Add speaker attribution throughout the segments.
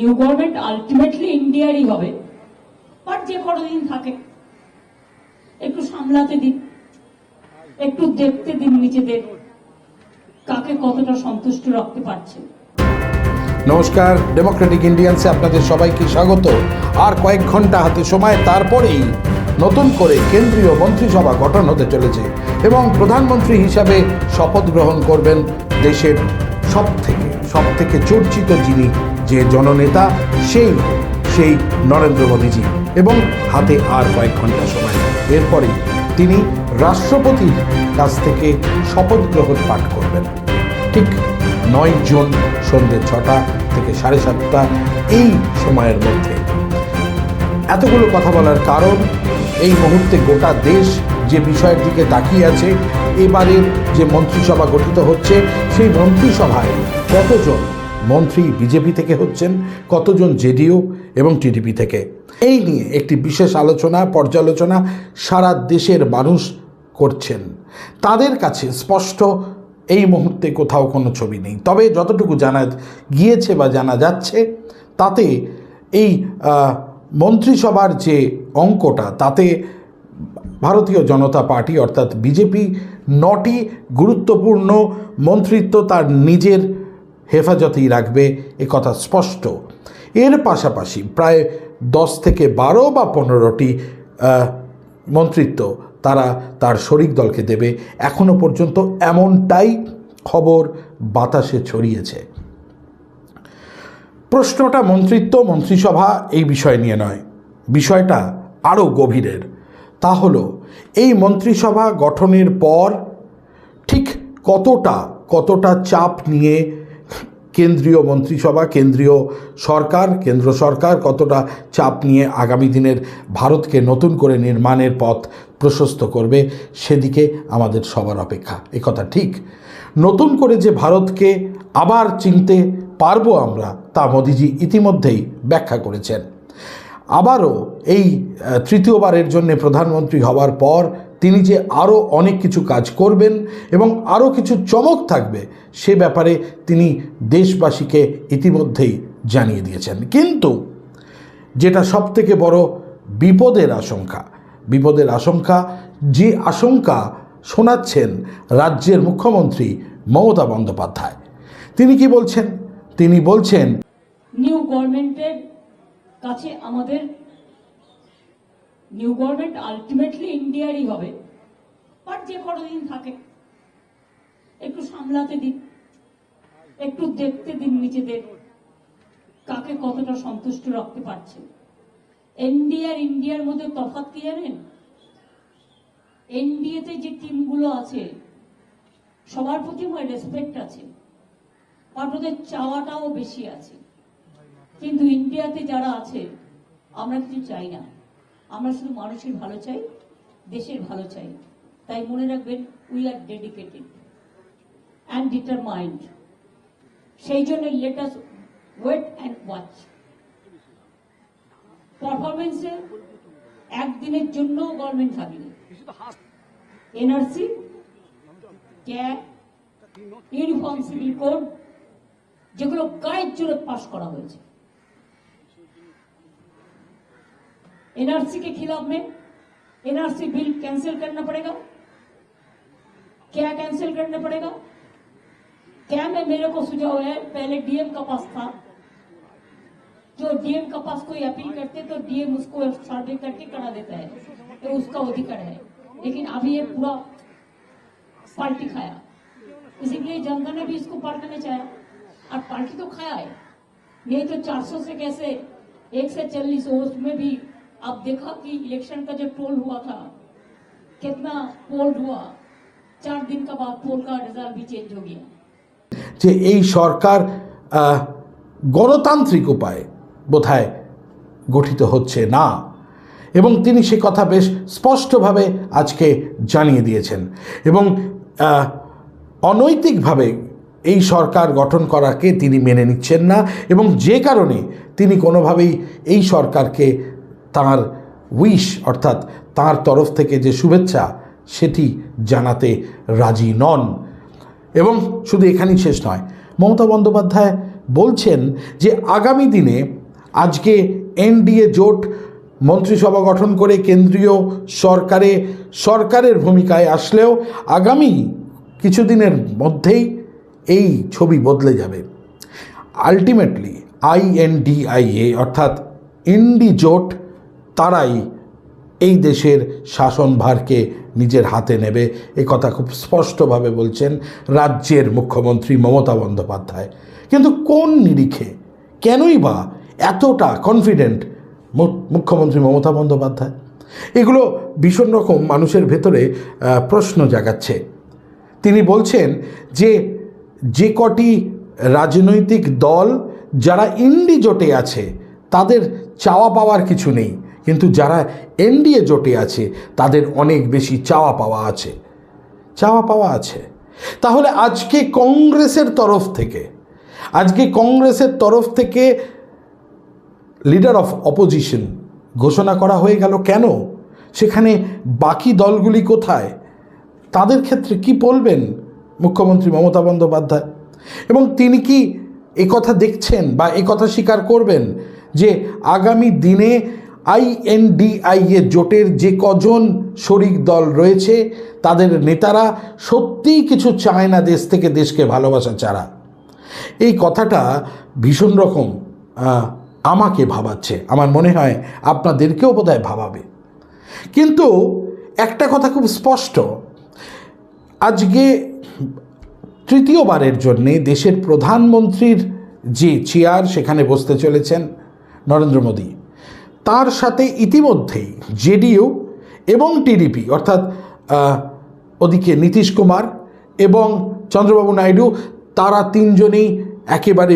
Speaker 1: New government ultimately ইন্ডিয়ারই হবে। But যে কতদিন থাকে, একটু সামলাতে দিন, একটু দেখতে দিন নিজেদের, কাকে কতটা সন্তুষ্ট রাখতে পারছে
Speaker 2: নমস্কার ডেমোক্রেটিক ইন্ডিয়ান্সে আপনাদের সবাইকে স্বাগত। আর কয়েক ঘণ্টা হাতে সময়, তারপরেই নতুন করে কেন্দ্রীয় মন্ত্রিসভা গঠন হতে চলেছে এবং প্রধানমন্ত্রী হিসাবে শপথ গ্রহণ করবেন দেশের সব থেকে সব থেকে চর্চিত যিনি যে জননেতা সেই সেই নরেন্দ্র মোদীজি। এবং হাতে আর কয়েক ঘণ্টা সময় এরপরে তিনি রাষ্ট্রপতির কাছ থেকে শপথ গ্রহণ পাঠ করবেন। ঠিক নয় জুন সন্ধ্যে ছটা থেকে সাড়ে সাতটা এই সময়ের মধ্যে। এতগুলো কথা বলার কারণ, এই মুহূর্তে গোটা দেশ যে বিষয়ের দিকে তাকিয়ে আছে, এবারের যে মন্ত্রিসভা গঠিত হচ্ছে, সেই মন্ত্রিসভায় কতজন মন্ত্রী বিজেপি থেকে হচ্ছেন, কতজন জেডিও এবং টিডিপি থেকে। এই নিয়ে একটি বিশেষ আলোচনা, পর্যালোচনা সারা দেশের মানুষ করছেন। তাদের কাছে স্পষ্ট, এই মুহূর্তে কোথাও কোনো ছবি নেই। তবে যতটুকু জানা গিয়েছে বা জানা যাচ্ছে, তাতে এই মন্ত্রিসভার যে অঙ্কটা, তাতে ভারতীয় জনতা পার্টি অর্থাৎ বিজেপি নটি গুরুত্বপূর্ণ মন্ত্রিত্ব তার নিজের হেফাজতেই রাখবে, এ কথা স্পষ্ট। এর পাশাপাশি প্রায় দশ থেকে বারো বা পনেরোটি মন্ত্রিত্ব তারা তার শরিক দলকে দেবে। এখনও পর্যন্ত এমনটাই খবর বাতাসে ছড়িয়েছে। প্রশ্নটা মন্ত্রিত্ব, মন্ত্রিসভা এই বিষয় নিয়ে নয়, বিষয়টা আরও গভীরের। তা হলো, এই মন্ত্রিসভা গঠনের পর ঠিক কতটা কতটা চাপ নিয়ে কেন্দ্রীয় মন্ত্রিসভা, কেন্দ্রীয় সরকার, কেন্দ্র সরকার কতটা চাপ নিয়ে আগামী দিনের ভারতকে নতুন করে নির্মাণের পথ প্রশস্ত করবে সেদিকে আমাদের সবার অপেক্ষা। কথা ঠিক। নতুন করে যে ভারতকে আবার চিনতে পারব আমরা, তা মোদিজি ইতিমধ্যেই ব্যাখ্যা করেছেন। আবারও এই তৃতীয়বারের জন্য প্রধানমন্ত্রী হওয়ার পর তিনি যে আরও অনেক কিছু কাজ করবেন এবং আরও কিছু চমক থাকবে, সে ব্যাপারে তিনি দেশবাসীকে ইতিমধ্যেই জানিয়ে দিয়েছেন। কিন্তু যেটা সবথেকে বড় বিপদের আশঙ্কা বিপদের আশঙ্কা, যে আশঙ্কা শোনাচ্ছেন রাজ্যের মুখ্যমন্ত্রী মমতা বন্দ্যোপাধ্যায়। তিনি কি বলছেন? তিনি বলছেন
Speaker 1: নিউ গভর্নমেন্টের কাছে আমাদের নিউ গভর্নমেন্ট আলটিমেটলি ইন্ডিয়ারই হবে। বাট যে কতদিন থাকে, একটু সামলাতে দিন, একটু দেখতে দিন নিজেদের, কাকে কতটা সন্তুষ্ট রাখতে পারছে এনডিএ আর ইন্ডিয়ার মধ্যে তফাৎ কি জানেন? এনডিএতে যে টিমগুলো আছে, সবার প্রতি আমার রেসপেক্ট আছে আর ওদের চাওয়াটাও বেশি আছে। কিন্তু ইন্ডিয়াতে যারা আছে, আমরা কিছু চাই না। আমরা শুধু মানুষের ভালো চাই, দেশের ভালো চাই। তাই মনে রাখবেন we are dedicated and determined সেই জন্য let us wait and watch পারফরমেন্সে একদিনের জন্য গভর্নমেন্ট থাকেনি। এনআরসি ইউনিফর্ম সিভিল কোড যেগুলো গায়ের জোরে পাশ করা হয়েছে। एनआरसी के खिलाफ में एनआरसी बिल कैंसिल करना पड़ेगा। क्या कैंसिल करना पड़ेगा? क्या में मेरे को सुझाव है? पहले डीएम का पास था। जो डीएम का पास कोई अपील करते तो डीएम उसको सर्वे करके करा देता है। तो उसका अधिकार है। लेकिन अभी ये पूरा पार्टी खाया। इसीलिए जनता ने भी इसको करना चाहा और पार्टी तो खाया है। नहीं तो 400 से कैसे एक से चालीस में भी आप देखा कि इलेक्शन का जो पोल हुआ था कितना पोल हुआ चार दिन का बाद पोल का रिजल्ट भी चेंज हो गया
Speaker 2: যে এই সরকার আহ, গণতান্ত্রিক উপায়ে বোধহয় গঠিত হচ্ছে না এবং তিনি সে কথা বেশ স্পষ্টভাবে আজকে জানিয়ে দিয়েছেন এবং আহ, অনৈতিকভাবে এই সরকার গঠন করাকে তিনি মেনে নিচ্ছেন না এবং যে কারণে তিনি কোনোভাবেই এই সরকারকে তার উইশ, অর্থাৎ তার তরফ থেকে যে শুভেচ্ছা, সেটি জানাতে রাজি নন। এবং শুধু এখানেই শেষ নয়, মমতা বন্দ্যোপাধ্যায় বলছেন যে আগামী দিনে আজকে এনডিএ জোট মন্ত্রিসভা গঠন করে কেন্দ্রীয় সরকারে, সরকারের ভূমিকায় আসলেও আগামী কিছুদিনের মধ্যেই এই ছবি বদলে যাবে। আলটিমেটলি আইএনডিআইএ, অর্থাৎ ইন্ডি জোট তারাই এই দেশের শাসনভারকে নিজের হাতে নেবে। এ কথা খুব স্পষ্টভাবে বলছেন রাজ্যের মুখ্যমন্ত্রী মমতা বন্দ্যোপাধ্যায়। কিন্তু কোন নিরিখে? কেনই বা এতটা কনফিডেন্ট মুখ্যমন্ত্রী মমতা বন্দ্যোপাধ্যায়? এগুলো ভীষণ রকম মানুষের ভেতরে প্রশ্ন জাগাচ্ছে। তিনি বলছেন যে যে কটি রাজনৈতিক দল যারা ইন্ডি জোটে আছে, তাদের চাওয়া পাওয়ার কিছু নেই। কিন্তু যারা এনডিএ জোটে আছে, তাদের অনেক বেশি চাওয়া পাওয়া আছে। চাওয়া পাওয়া আছে। তাহলে আজকে কংগ্রেসের তরফ থেকে, আজকে কংগ্রেসের তরফ থেকে লিডার অফ অপোজিশন ঘোষণা করা হয়ে গেল কেন? সেখানে বাকি দলগুলি কোথায়? তাদের ক্ষেত্রে কি বলবেন মুখ্যমন্ত্রী মমতা বন্দ্যোপাধ্যায়? এবং তিনি কি কথা দেখছেন বা কথা স্বীকার করবেন যে আগামী দিনে আইএনডিআই এ জোটের যে কজন শরিক দল রয়েছে, তাদের নেতারা সত্যিই কিছু চায় না দেশ থেকে দেশকে ভালোবাসা ছাড়া। এই কথাটা ভীষণ রকম আমাকে ভাবাচ্ছে। আমার মনে হয় আপনাদেরকেও বোধহয় ভাবাবে। কিন্তু একটা কথা খুব স্পষ্ট, আজকে তৃতীয়বারের জন্যে দেশের প্রধানমন্ত্রীর যে চেয়ার, সেখানে বসতে চলেছেন নরেন্দ্র মোদী। তার সাথে ইতিমধ্যেই জেডিইউ এবং টিডিপি, অর্থাৎ ওদিকে নীতিশ কুমার এবং চন্দ্রবাবু নাইডু, তারা তিনজনেই একেবারে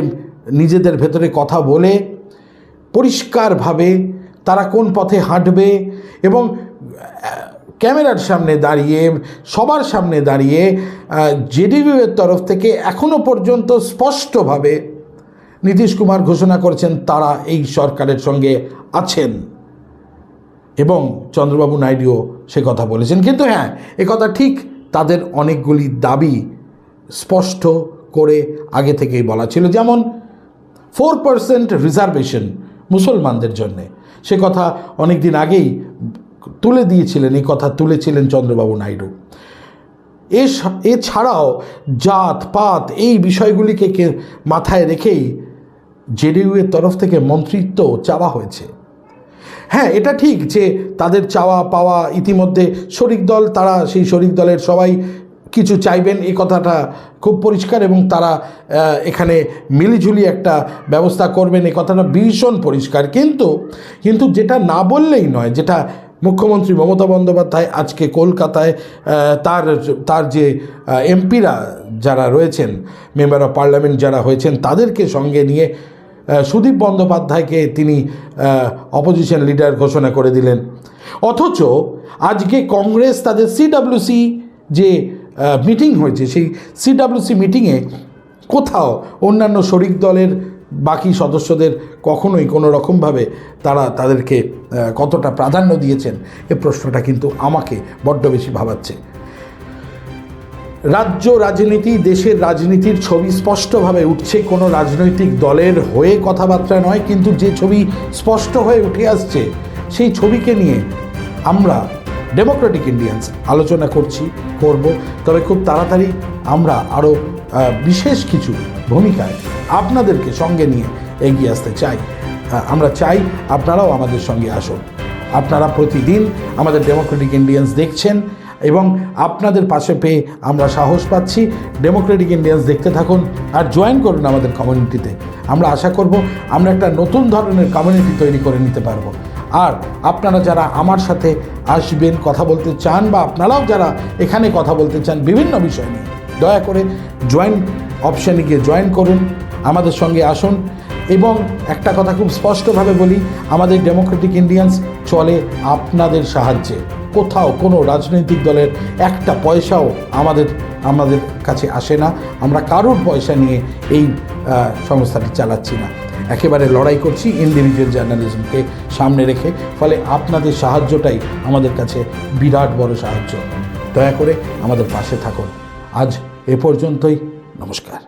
Speaker 2: নিজেদের ভেতরে কথা বলে পরিষ্কারভাবে তারা কোন পথে হাঁটবে এবং ক্যামেরার সামনে দাঁড়িয়ে, সবার সামনে দাঁড়িয়ে জেডিইউ এর তরফ থেকে এখনও পর্যন্ত স্পষ্টভাবে নীতিশ কুমার ঘোষণা করেছেন তারা এই সরকারের সঙ্গে আছেন। এবং চন্দ্রবাবু নাইডুও সে কথা বলেছেন। কিন্তু হ্যাঁ কথা ঠিক তাদের অনেকগুলি দাবি স্পষ্ট করে আগে থেকেই বলা ছিল। যেমন ফোর পার্সেন্ট রিজার্ভেশন মুসলমানদের জন্যে। সে কথা অনেক দিন আগেই তুলে দিয়েছিলেন, এই কথা তুলেছিলেন চন্দ্রবাবু নাইডু। এছাড়াও জাত, পাত এই বিষয়গুলিকে মাথায় রেখেই জেডিইউ এর তরফ থেকে মন্ত্রিত্ব চাওয়া হয়েছে। হ্যাঁ এটা ঠিক যে তাদের চাওয়া পাওয়া ইতিমধ্যে শরিক দল, তারা সেই শরিক দলের সবাই কিছু চাইবেন, এই কথাটা খুব পরিষ্কার এবং তারা এখানে মিলিঝুলি একটা ব্যবস্থা করবেন, এই কথাটা ভীষণ পরিষ্কার। কিন্তু কিন্তু যেটা না বললেই নয়, যেটা মুখ্যমন্ত্রী মমতা বন্দ্যোপাধ্যায় আজকে কলকাতায় তার তার যে এমপিরা যারা রয়েছেন, মেম্বার অফ পার্লামেন্ট যারা হয়েছেন, তাদেরকে সঙ্গে নিয়ে সুদীপ বন্দ্যোপাধ্যায়কে তিনি অপোজিশন লিডার ঘোষণা করে দিলেন। অথচ আজকে কংগ্রেস তাদের সিডাব্লিউসি যে মিটিং হয়েছে, সেই সিডাব্লিউসি মিটিংয়ে কোথাও অন্যান্য শরিক দলের বাকি সদস্যদের কখনোই কোনো রকমভাবে তারা তাদেরকে কতটা প্রাধান্য দিয়েছেন, এ প্রশ্নটা কিন্তু আমাকে বড্ড বেশি ভাবাচ্ছে। রাজ্য রাজনীতি দেশের রাজনীতির ছবি স্পষ্টভাবে উঠছে। কোনো রাজনৈতিক দলের হয়ে কথাবার্তা নয়, কিন্তু যে ছবি স্পষ্ট হয়ে উঠে আসছে, সেই ছবিকে নিয়ে আমরা ডেমোক্রেটিক ইন্ডিয়ান্স আলোচনা করছি, করব। তবে খুব তাড়াতাড়ি আমরা আরও বিশেষ কিছু ভূমিকায় আপনাদেরকে সঙ্গে নিয়ে এগিয়ে আসতে চাই। আমরা চাই আপনারাও আমাদের সঙ্গে আসুন। আপনারা প্রতিদিন আমাদের ডেমোক্রেটিক ইন্ডিয়ান্স দেখছেন এবং আপনাদের পাশে পেয়ে আমরা সাহস পাচ্ছি। ডেমোক্রেটিক ইন্ডিয়ান্স দেখতে থাকুন আর জয়েন করুন আমাদের কমিউনিটিতে আমরা আশা করব আমরা একটা নতুন ধরনের কমিউনিটি তৈরি করে নিতে পারব। আর আপনারা যারা আমার সাথে আসবেন, কথা বলতে চান বা আপনারাও যারা এখানে কথা বলতে চান বিভিন্ন বিষয় নিয়ে, দয়া করে জয়েন অপশানে গিয়ে জয়েন করুন। আমাদের সঙ্গে আসুন। এবং একটা কথা খুব স্পষ্টভাবে বলি, আমাদের ডেমোক্রেটিক ইন্ডিয়ান্স চলে আপনাদের সাহায্যে। কোথাও কোনো রাজনৈতিক দলের একটা পয়সাও আমাদের আমাদের কাছে আসে না। আমরা কারোর পয়সা নিয়ে এই সংস্থাটি চালাচ্ছি না। একেবারে লড়াই করছি ইন্ডিভিজুয়াল জার্নালিজমকে সামনে রেখে। ফলে আপনাদের সাহায্যটাই আমাদের কাছে বিরাট বড় সাহায্য। দয়া করে আমাদের পাশে থাকুন। আজ এ পর্যন্তই। নমস্কার।